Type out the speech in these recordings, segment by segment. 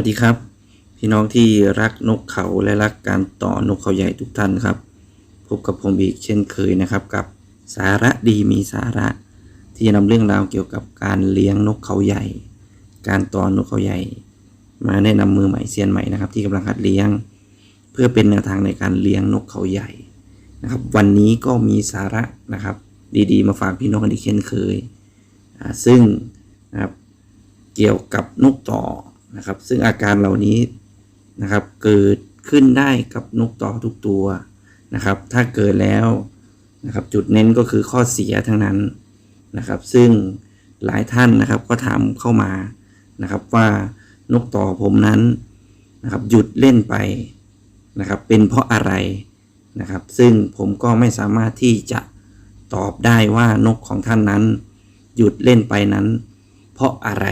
วัสดีครับ พี่น้องที่รักนกเขาและรักการต่อนกเขาใหญ่ทุกท่านครับ พบกับผมอีกเช่นเคยนะครับ กับสาระดีมีสาระ ที่จะนำเรื่องราวเกี่ยวกับการเลี้ยงนกเขาใหญ่ การต่อนกเขาใหญ่ มาแนะนำมือใหม่เซียนใหม่นะครับ ที่กำลังหัดเลี้ยง เพื่อเป็นแนวทางในการเลี้ยงนกเขาใหญ่นะครับ วันนี้ก็มีสาระนะครับ ดีๆ มาฝากพี่น้องกันอีกเช่นเคยซึ่งนะครับเกี่ยวกับนกต่อ นะครับ ซึ่งอาการเหล่านี้นะครับ เกิดขึ้นได้กับนกต่อทุกตัวนะครับ ถ้าเกิดแล้วนะครับ จุดเน้นก็คือข้อเสียทั้งนั้นนะครับ ซึ่งหลายท่านนะครับก็ถามเข้ามานะครับว่านกต่อผมนั้นนะครับ หยุดเล่นไปนะครับ เป็นเพราะอะไรนะครับ ซึ่งผมก็ไม่สามารถที่จะตอบได้ว่านกของท่านนั้น หยุดเล่นไปนั้น เพราะอะไร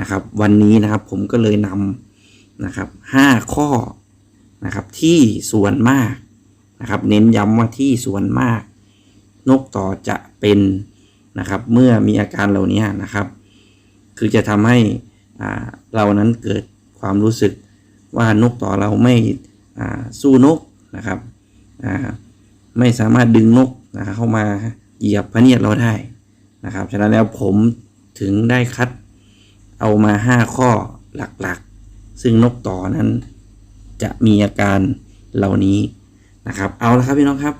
นะครับ วันนี้นะครับผมก็เลยนำนะครับห้าข้อนะครับที่ส่วนมากนะครับ เน้นย้ำว่าที่ส่วนมาก นกต่อจะเป็นนะครับ เมื่อมีอาการเหล่านี้นะครับ คือจะทำให้เรานั้นเกิดความรู้สึกว่านกต่อเราไม่สู้นกนะครับไม่สามารถดึงนกนะเข้ามาเหยียบพระเนียดเราได้นะครับ ฉะนั้นแล้วผมถึงได้คัด เอามา 5 ข้อหลักๆ ซึ่งนกต่อนั้น จะมีอาการเหล่านี้นะครับ เอาละครับพี่น้องครับ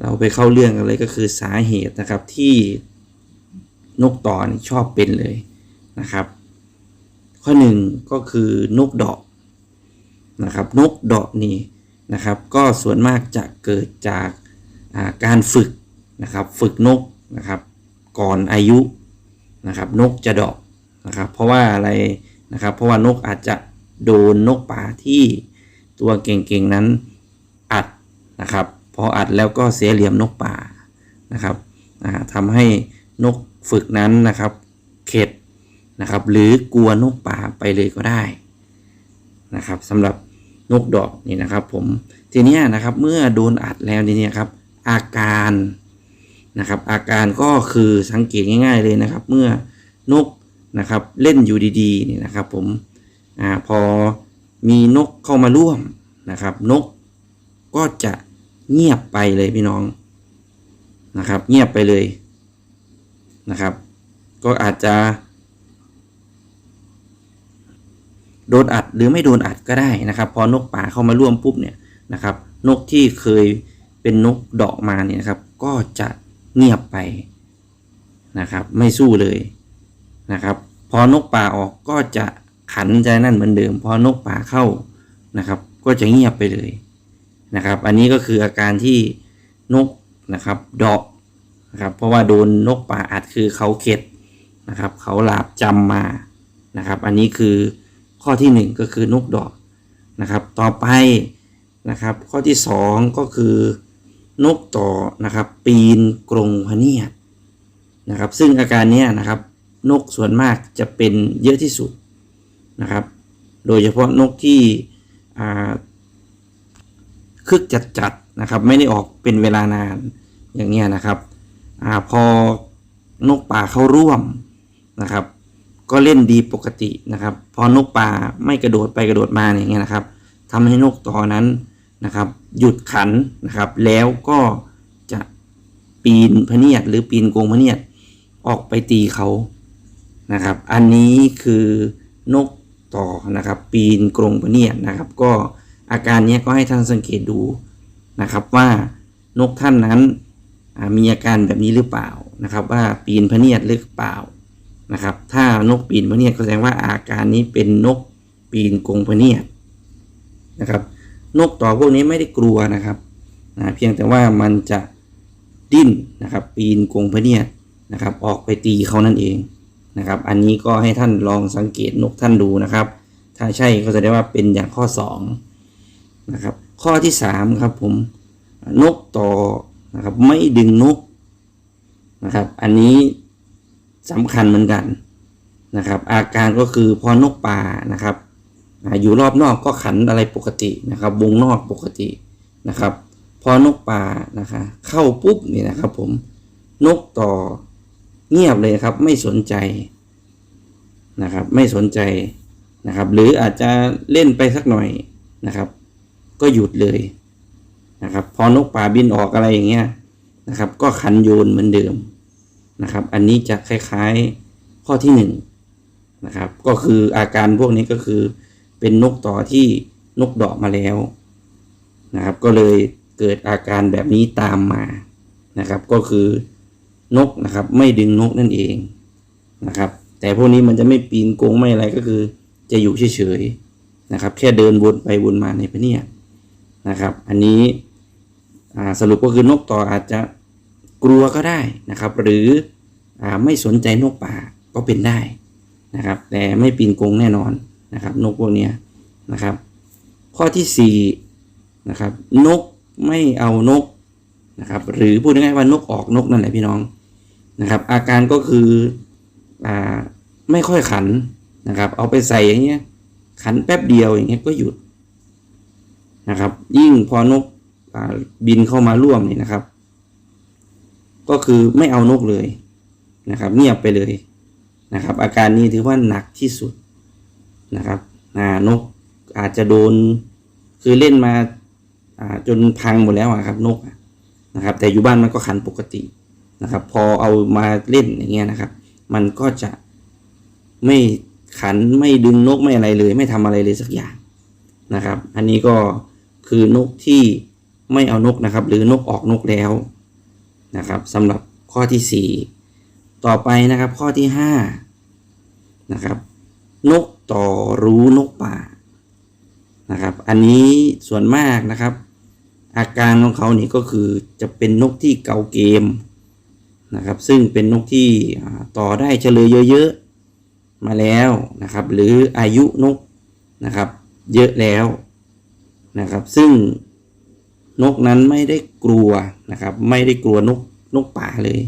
เราไปเข้าเรื่องกันเลยก็คือสาเหตุนะครับที่นกต่อนี่ชอบเป็นเลยนะครับ ข้อหนึ่งก็คือนกดอกนะครับ นกดอกนี่นะครับ ก็ส่วนมากจะเกิดจากาการฝึกนะครับ ฝึกนกนะครับ ก่อนอายุนะครับ นกจะดอก นะครับ เพราะว่าอะไรนะครับ เพราะว่านกอาจจะโดนนกป่าที่ตัวเก่งๆนั้นอัดนะครับ พออัดแล้วก็เสียเหลี่ยมนกป่านะครับทำให้นกฝึกนั้นนะครับ เข็ดนะครับ หรือกลัวนกป่าไปเลยก็ได้นะครับสำหรับนกดอกนี่นะครับ ผมทีนี้นะครับเมื่อโดนอัดแล้วนี่นี่ยครับอาการนะครับ อาการก็คือสังเกตง่าย ๆเลยนะครับ เมื่อนก นะครับ เล่นอยู่ดีๆนี่นะครับ ผมอพอมีนกเข้ามาร่วมนะครับ นกก็จะเงียบไปเลยพี่น้องนะครับ เงียบไปเลยนะครับ ก็อาจจะ โดนอัดหรือไม่โดนอัดก็ได้นะครับ พอนกป่าเข้ามาร่วมปุ๊บเนี่ยนะครับ นกที่เคยเป็นนกเดาะมาเนี่ยนะครับ ก็จะเงียบไปนะครับ ไม่สู้เลยนะครับ พอนกป่าออกก็จะขันใจนั่นเหมือนเดิม พอนกป่าเข้านะครับ ก็จะเงียบไปเลยนะครับ อันนี้ก็คืออาการที่นกนะครับเดาะนะครับ เพราะว่าโดนนกป่าอัดคือเขาเข็ดนะครับ เขาหลาบจำมานะครับ อันนี้คือข้อที่หนึ่งก็คือนกดอกนะครับ ต่อไปนะครับ ข้อที่สองก็คือนกต่อนะครับ ปีนกรงพเนียดนะครับ ซึ่งอาการเนี้ยนะครับ นกส่วนมากจะเป็นเยอะที่สุดนะครับ โดยเฉพาะนกที่คึกจัดๆนะครับ ไม่ได้ออกเป็นเวลานานอย่างเงี้ยนะครับอพอนกป่าเข้าร่วมนะครับ ก็เล่นดีปกตินะครับ พอนกป่าไม่กระโดดไปกระโดดมาอย่างเงี้ยนะครับทำให้นกต่อนั้นนะครับ หยุดขันนะครับ แล้วก็จะปีนพเนียดหรือปีนกงพเนียดออกไปตีเขา นะครับ อันนี้คือนกต่อนะครับ ปีนกรงพะเนียนะครับ ก็อาการนี้ก็ให้ท่านสังเกตดูนะครับว่านกท่านนั้นมีอาการแบบนี้หรือเปล่านะครับ ว่าปีนพเนียดหรือเปล่านะครับ ถ้านกปีนพเนียดก็แสดงว่าอาการนี้เป็นนกปีนกรงพเนียดนะครับ นกต่อพวกนี้ไม่ได้กลัวนะครับนะเพียงแต่ว่ามันจะดิ้นนะครับ ปีนกรงพเนียดนะครับ ออกไปตีเขานั่นเอง นะครับ อันนี้ก็ให้ท่านลองสังเกตนกท่านดูนะครับ ถ้าใช่ก็แสดงว่าเป็นอย่างข้อสองนะครับ ข้อที่สามครับผมนกต่อนะครับไม่ดึงนกนะครับ อันนี้สำคัญเหมือนกันนะครับ อาการก็คือพอนกป่านะครับอ่าอยู่รอบนอกก็ขันอะไรปกตินะครับ วงนอกปกตินะครับ พอนกป่านะคะ เข้าปุ๊บนี่นะครับผมนกต่อ เงียบเลยครับ ไม่สนใจนะครับ ไม่สนใจนะครับ หรืออาจจะเล่นไปสักหน่อยนะครับ ก็หยุดเลยนะครับ พอนกป่าบินออกอะไรอย่างเงี้ยนะครับ ก็ขันโยนเหมือนเดิมนะครับ อันนี้จะคล้ายๆข้อที่หนึ่งนะครับ ก็คืออาการพวกนี้ก็คือเป็นนกต่อที่นกดอกมาแล้วนะครับ ก็เลยเกิดอาการแบบนี้ตามมานะครับ ก็คือ นกนะครับ ไม่ดึงนกนั่นเองนะครับ แต่พวกนี้มันจะไม่ปีนโกงไม่อะไรก็คือ จะอยู่เฉยๆนะครับ แค่เดินวนไปวนมาในพเนียนะครับ อันนี้สรุปก็คือนกต่ออาจจะกลัวก็ได้นะครับ หรืออไม่สนใจนกป่าก็เป็นได้นะครับ แต่ไม่ปีนกงแน่นอนนะครับ นกพวกนี้นะครับ ข้อที่สี่นะครับ นกไม่เอานกนะครับ หรือพูดง่ายๆว่านกออกนกนั่นแหละพี่น้อง นะครับ อาการก็คืออ่าไม่ค่อยขันนะครับ เอาไปใส่อย่างเงี้ยขันแป๊บเดียวอย่างเงี้ยก็หยุดนะครับ ยิ่งพอนกอบินเข้ามาร่วมนี่นะครับ ก็คือไม่เอานกเลยนะครับ เงียบไปเลยนะครับ อาการนี้ถือว่าหนักที่สุดนะครับนกอาจจะโดนคือเล่นมาจนพังหมดแล้วอะครับนกนะครับ แต่อยู่บ้านมันก็ขันปกติ นะครับ พอเอามาเล่นอย่างเงี้ยนะครับ มันก็จะไม่ขันไม่ดึงนกไม่อะไรเลย ไม่ทำอะไรเลยสักอย่างนะครับ อันนี้ก็คือนกที่ไม่เอานกนะครับ หรือนกออกนกแล้วนะครับสำหรับข้อที่สี่ต่อไปนะครับข้อที่ห้านะครับนกต่อรู้นกป่านะครับ อันนี้ส่วนมากนะครับ อาการของเขานี่ก็คือจะเป็นนกที่เกาเกม นะครับ ซึ่งเป็นนกที่ต่อได้เฉลยเยอะๆมาแล้วนะครับ หรืออายุนกนะครับ เยอะแล้วนะครับ ซึ่งนกนั้นไม่ได้กลัวนะครับ ไม่ได้กลัวนกนกป่าเลย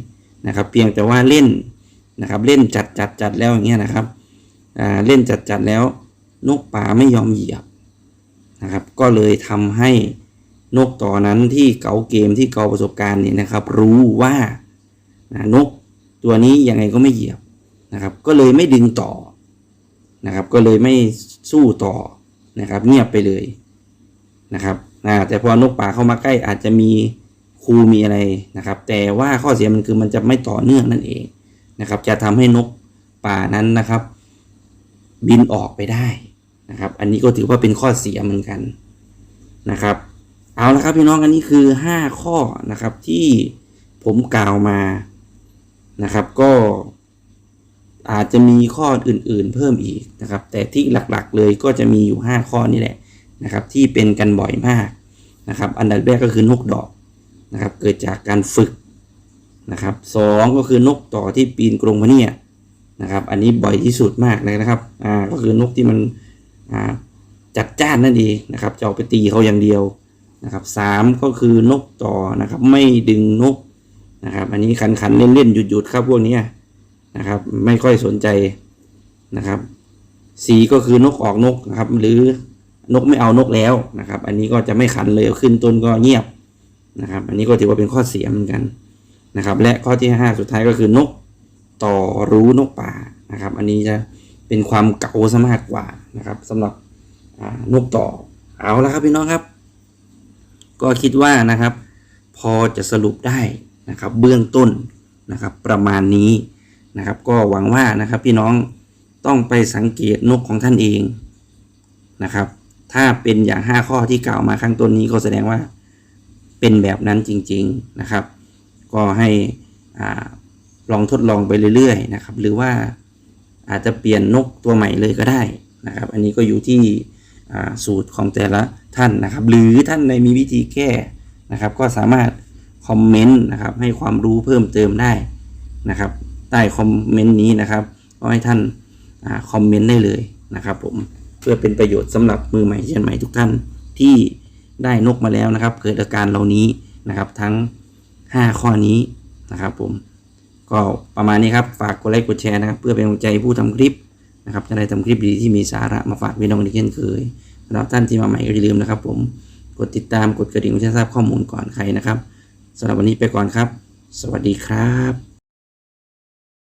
นะครับ เพียงแต่ว่าเล่นนะครับเล่นจัดจัดจัดแล้วอย่างเงี้ยนะครับอ่าเล่นจัดจัดแล้วนกป่าไม่ยอมเหยียบนะครับ ก็เลยทำให้นกต่อนั้นที่เก่าเกมที่เก่าประสบการณ์เนี่ยนะครับ รู้ว่า นะนกตัวนี้ยังไงก็ไม่เหยียบนะครับ ก็เลยไม่ดึงต่อนะครับ ก็เลยไม่สู้ต่อนะครับ เงียบไปเลยนะครับนะแต่พอนกป่าเข้ามาใกล้อาจจะมีครูมีอะไรนะครับ แต่ว่าข้อเสียมันคือมันจะไม่ต่อเนื่องนั่นเองนะครับ จะทำให้นกป่านั้นนะครับ บินออกไปได้นะครับ อันนี้ก็ถือว่าเป็นข้อเสียเหมือนกันนะครับ เอาละครับพี่น้องอันนี้คือ 5 ข้อนะครับที่ผมกล่าวมา นะครับ ก็อาจจะมีข้ออื่นๆเพิ่มอีกนะครับ แต่ที่หลักๆเลยก็จะมีอยู่ 5 ข้อนี่แหละนะครับ ที่เป็นกันบ่อยมากนะครับ อันดับแรกก็คือนกดอกนะครับ เกิดจากการฝึกนะครับสองก็คือนกต่อที่ปีนกรงพะเนียนะครับ อันนี้บ่อยที่สุดมากเลยนะครับ อ่า ก็คือนกที่มันอ่าจัดจ้านนั่นเองนะครับ จะเอาไปตีเขาอย่างเดียวนะครับสามก็คือนกต่อนะครับ ไม่ดึงนก นะครับ อันนี้ขันขันเล่นเล่นหยุดหยุดครับพวกนี้นะครับ ไม่ค่อยสนใจนะครับ สีก็คือนกออกนกนะครับ หรือนกไม่เอานกแล้วนะครับ อันนี้ก็จะไม่ขันเลยขึ้นต้นก็เงียบนะครับ อันนี้ก็ถือว่าเป็นข้อเสียเหมือนกันนะครับ และข้อที่ห้าสุดท้ายก็คือนกต่อรู้นกป่านะครับ อันนี้จะเป็นความเก่าซะมากกว่านะครับสำหรับนกต่อเอาละครับพี่น้องครับ ก็คิดว่านะครับ พอจะสรุปได้ นะครับเบื้องต้นนะครับประมาณนี้นะครับ ก็หวังว่านะครับพี่น้องต้องไปสังเกตนกของท่านเองนะครับ ถ้าเป็นอย่าง 5 ข้อที่กล่าวมาข้างต้นนี้ก็แสดงว่าเป็นแบบนั้นจริง ๆนะครับ ก็ให้อลองทดลองไปเรื่อยๆนะครับ หรือว่าอาจจะเปลี่ยนนกตัวใหม่เลยก็ได้นะครับ อันนี้ก็อยู่ที่สูตรของแต่ละท่านนะครับ หรือท่านในมีวิธีแก้นะครับ ก็สามารถ คอมเมนต์นะครับ ให้ความรู้เพิ่มเติมได้นะครับ ใต้คอมเมนต์นี้นะครับ ก็ให้ท่านอาคอมเมนต์ได้เลยนะครับ ผมเพื่อเป็นประโยชน์สำหรับมือใหม่เชียนใหม่ทุกท่านที่ได้นกมาแล้วนะครับ เกิดอาการเหล่านี้นะครับ ทั้ง 5 ข้อนี้นะครับผมก็ประมาณนี้ครับ ฝากกดไลค์กดแชร์นะครับ เพื่อเป็นกำลังใจผู้ทำคลิปนะครับจะได้ทำคลิปดีที่มีสาระมาฝากพี่น้องอีกเช่นเคยสำหรับท่านที่มาใหม่ก็อย่าลืมนะครับ ผมกดติดตามกดกระดิ่งเพื่อทราบข้อมูลก่อนใครนะครับ สำหรับวันนี้ไปก่อนครับ สวัสดีครับ